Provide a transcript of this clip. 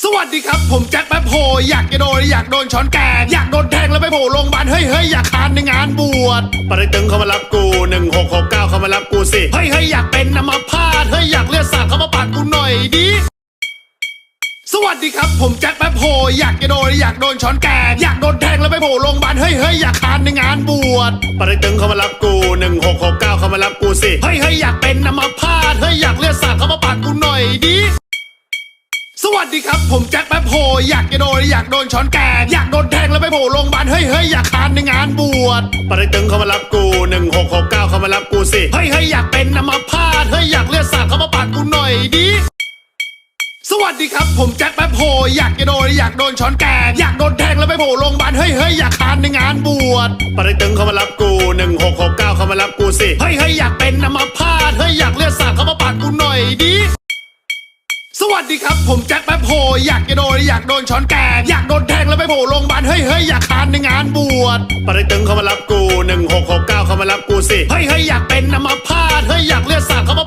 สวัสดีครับ ผมแจ็คแป๊บโฮอยากจะโดนอยากโดนช้อนแกง อยากโดนแทงแล้วไปโผล่โรงพยาบาลเฮ้ยเฮ้ยอยากคานในงานบวชปริตึงเขามารับกูหนึ่งหกหกเก้าเขามารับกูสิเฮ้ยเฮ้ยอยากเป็นน้ำมาพาดเฮ้ยอยากเลือดสาดเขามาปาดกูหน่อยดิสวัสดีครับ ผมแจ็คแป๊บโฮอยากจะโดนอยากโดนช้อนแกง อยากโดนแทงแล้วไปโผล่โรงพยาบาลเฮ้ยเฮ้ยอยากคานในงานบวชปริตึงเขามารับกูหนึ่งหกหกเก้าเขามารับกูสิเฮ้ยเฮ้ยอยากเป็นน้ำมาพาดเฮ้ยอยากเลือดสาดเขามาปาดกูหน่อยดิส วัสดีครับ ผมแจ็คแป๊บโฮอยากจะโดนอยากโดนช้อนแกงอยากโดนแทงแล้วไปโผล่โรงพยาบาลเฮ้ยเฮ้ยอยากคานในงานบวชปริตึงเขามารับกูหนึ่งหกหกเก้าเขามารับกูสิเฮ้ยเฮ้ยอยากเป็นน้ำมาพาดเฮ้ยอยากเลือดสาดเขามาปาดกูหน่อยดิสวัสดีครับ ผมแจ็คแป๊บโฮอยากจะโดนอยากโดนช้อนแกงอยากโดนแทงแล้วไปโผล่โรงพยาบาลเฮ้ยเฮ้ยอยากคานในงานบวชปริตึงเขามารับกูหนึ่งหกหกเก้าเขามารับกูสิเฮ้ยเฮ้ยอยากเป็นน้ำมาพาดเฮ้ยอยากเลือดสาดเขามาปาดกูหน่อยดิ สวัสดีครับ ผมแจ็คแป๊บโฮอยากจะโดนอยากโดนช้อนแกงอยากโดนแทงแล้วไปโผล่โรงพยาบาลเฮ้ยเฮ้ยอยากคานในงานบวชปริตึงเขามารับกูหนึ่งหกหกเก้าเขามารับกูสิเฮ้ยเฮ้ยอยากเป็นน้ำมาพาดเฮ้ยอยากเลือดสาดเขามา